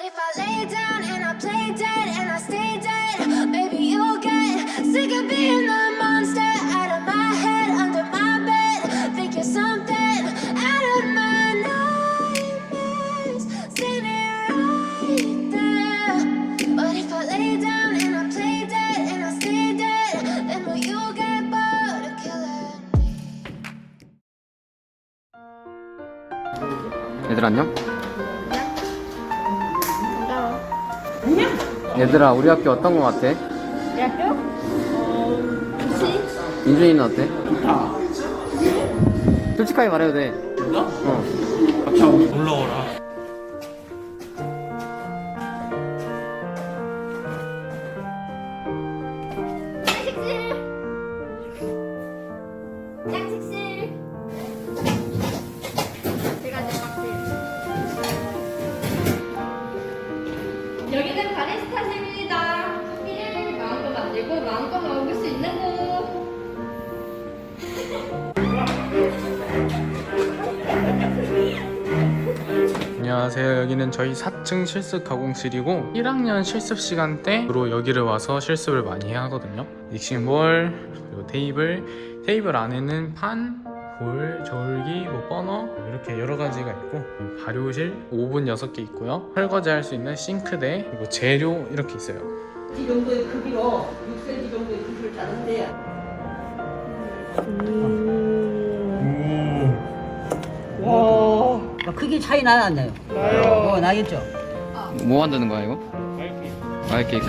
But if I lay down and I play dead and I stay dead, maybe you'll get sick of being the monster out of my head, under my bed. Think you're something out of my nightmares, standing right there. But if I lay down and I play dead and I stay dead, then will you get bored of killing me? 얘들 안녕? 얘들아 우리 학교 어떤 거 같아? 우리 학교? 어, 그치? 민준이는 어때? 좋다. 솔직하게 말해도 돼 진짜? 어. 같이 하고 놀러 오라. 안녕하세요. 여기는 저희 4층 실습 가공실이고 1학년 실습 시간 때로 여기를 와서 실습을 많이 하거든요. 믹싱볼, 그리고 테이블, 테이블 안에는 판, 볼, 저울기, 뭐 버너 이렇게 여러 가지가 있고 발효실, 오븐 6개 있고요. 설거지 할 수 있는 싱크대, 그리고 재료 이렇게 있어요. 이 정도의 크기로 6cm 정도의 크기를 짜는데 와 크기 차이 나요 안 나요? 나요 어 나겠죠? 뭐 만드는 거야 이거? 과일 케이크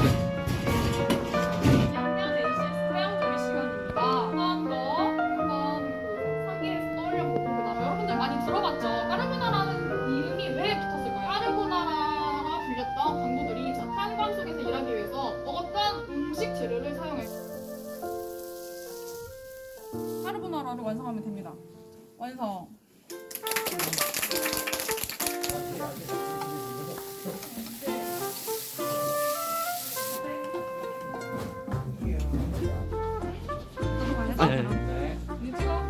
양양 ACS 태양조리 시간입니다. 한번 더 한번 그 상기해서 떠올려보고 그다음에 여러분들 많이 들어봤죠? 까르보나라는 이름이 왜 붙었을까요? 까르보나라가 불렸던 광부들이 저 탄광 속에서 일하기 위해서 먹었던 음식 재료를 사용했어요. 까르보나라를 완성하면 됩니다. 완성. 유지가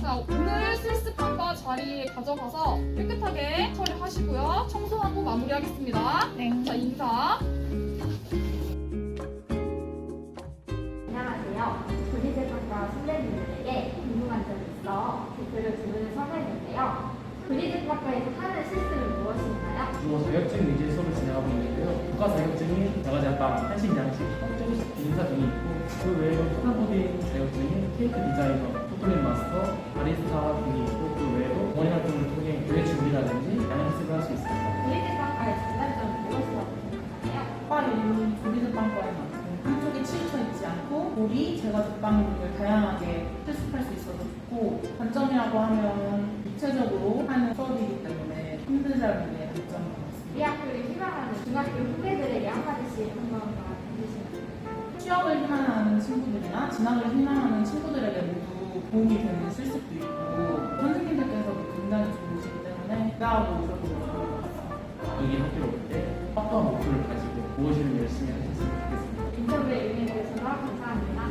자 오늘 실습한 거 자리에 가져가서 깨끗하게 처리하시고요. 청소하고 마무리하겠습니다. 자 인사. 안녕하세요. 브리즈학과 선배님들에게 궁금한 점이 있어 대표를 질문을 서명했는데요. 브리즈 학과에서 하는 실습은 무엇인가요? 주로 자격증 위주의 수업을 진행하고 있는데요. 국가 자격증이 여가제빵, 한식, 양식, 협조식, 비인사 등이 있고 그 외에도 스타보딩 자격증인 케이크 디자이너, 초콜릿 마스터, 바리스타 등이 있고 그 외에도 동아리 활동을 통해 교회 준비라든지 다양한 학습을 할 수 있습니다. 브리즈학과의 장단점은 무엇이라고 생각하나요? 빵 만큼 한쪽에 치우쳐 있지 않고 요리, 제과 제빵 등을 다양하게 실습할 수 있어서 좋고 단점이라고 하면 단점인 것 우리. 학교를 희망하는 중학교 후배들에게 한마디씩 한번 해주시면 취업을 희망하는 친구들이나 진학을 희망하는 친구들에게 모두 도움이 되는 실습도 있고 선생님들께서도 굉장히 좋으시기 때문에 기대하고 오셔도 좋을 것 같습니다. 여기 학교로 올때 어떠한 목표를 가지고 무엇을 열심히 하셨으면 좋겠습니다. 인터뷰에 응해주셔서 감사합니다.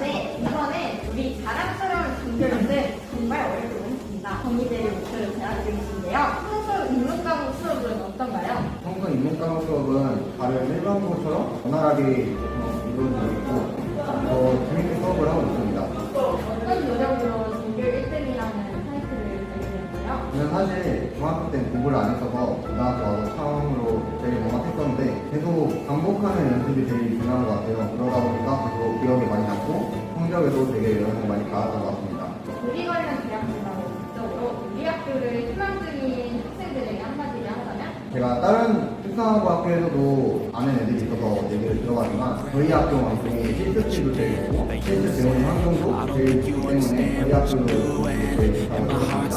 네, 이번에 우리 자랑스러운 동료분들 정말 어렵게 모셨습니다. 정의대를 목표로 재학 중이신데요. 평소 인문 과목 수업은 어떤가요? 인문과목 수업은 다른 일반 과목처럼 원활하게 어, 이루어지고 있고 어, 재밌게 수업을 하고 있습니다. 어떤 노력으로 전교 1등이라는 타이틀을 되었나요? 저는 사실 중학교 때 공부를 안 했어서 고등학교 와서 처음으로 되게 막막했었는데 계속 반복하는 연습이 제일 중요한 것 같아요. 그러다 보니까 계속 기억에 많이 남고 성적에도 되게 영향을 많이 받았던 것 같습니다. 우리 관련 대학생과의 목적으로 우리 학교를 희망 중인 학생들에게 한마디를 한다면? 제가 다른 특성화고 학교에서도 아는 애들이 있어서 얘기를 들어봤지만 저희 학교 만큼이 실습실도 제일 좋고 실습 배우는 환경도 제일 좋기 때문에 저희 학교도 제일 좋다고 생각합니다.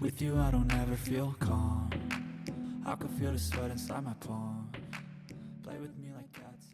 With you, I don't ever feel calm. I can feel the sweat inside my palm. Play with me like cats.